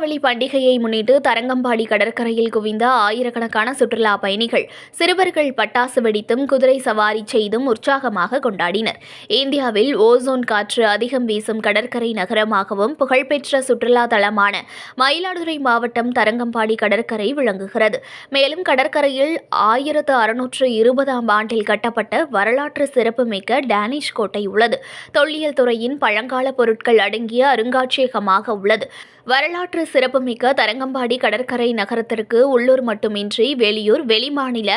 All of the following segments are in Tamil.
பண்டிகையை முன்னிட்டு தரங்கம்பாடி கடற்கரையில் குவிந்த ஆயிரக்கணக்கான சுற்றுலா பயணிகள் சிறுவர்கள் பட்டாசு வெடித்தும் குதிரை சவாரி செய்தும் உற்சாகமாக கொண்டாடினர். இந்தியாவில் ஓசோன் காற்று அதிகம் வீசும் கடற்கரை நகரமாகவும் புகழ்பெற்ற சுற்றுலா தலமான மயிலாடுதுறை மாவட்டம் தரங்கம்பாடி கடற்கரை விளங்குகிறது. மேலும் கடற்கரையில் ஆயிரத்து அறுநூற்று இருபதாம் ஆண்டில் கட்டப்பட்ட வரலாற்று சிறப்புமிக்க டேனிஷ் கோட்டை உள்ளது. தொல்லியல் துறையின் பழங்கால பொருட்கள் அடங்கிய அருங்காட்சியகமாக உள்ளது. வரலாற்று சிறப்புமிக்க தரங்கம்பாடி கடற்கரை நகரத்திற்கு உள்ளூர் மட்டுமின்றி வெளியூர் வெளிமாநில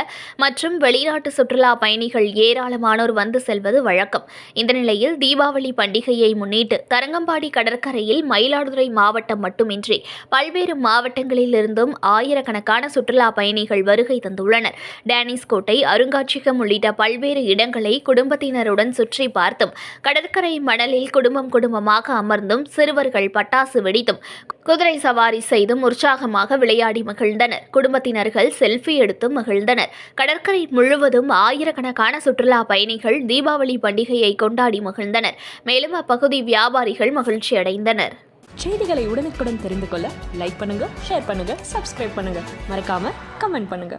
மற்றும் வெளிநாட்டு சுற்றுலா பயணிகள் ஏராளமானோர் வந்து செல்வது வழக்கம். இந்த நிலையில் தீபாவளி பண்டிகையை முன்னிட்டு தரங்கம்பாடி கடற்கரையில் மயிலாடுதுறை மாவட்டம் மட்டுமின்றி பல்வேறு மாவட்டங்களிலிருந்தும் ஆயிரக்கணக்கான சுற்றுலா பயணிகள் வருகை தந்துள்ளனர். டேனிஸ் கோட்டை அருங்காட்சியகம் உள்ளிட்ட பல்வேறு இடங்களை குடும்பத்தினருடன் சுற்றி பார்த்தும் கடற்கரை மணலில் குடும்பம் குடும்பமாக அமர்ந்தும் சிறுவர்கள் பட்டாசு வெடித்தும் குதிரை சவாரி செய்தும் உற்சாகமாக விளையாடி மகிழ்ந்தனர். குடும்பத்தினர்கள் செல்ஃபி எடுத்தும் மகிழ்ந்தனர். கடற்கரை முழுவதும் ஆயிரக்கணக்கான சுற்றுலா பயணிகள் தீபாவளி பண்டிகையை கொண்டாடி மகிழ்ந்தனர். மேலும் அப்பகுதி வியாபாரிகள் மகிழ்ச்சி அடைந்தனர். செய்திகளை உடனுக்குடன் தெரிந்து கொள்ள லைக் பண்ணுங்க ஷேர் பண்ணுங்க சப்ஸ்கிரைப் பண்ணுங்க. மறக்காம கமெண்ட் பண்ணுங்க.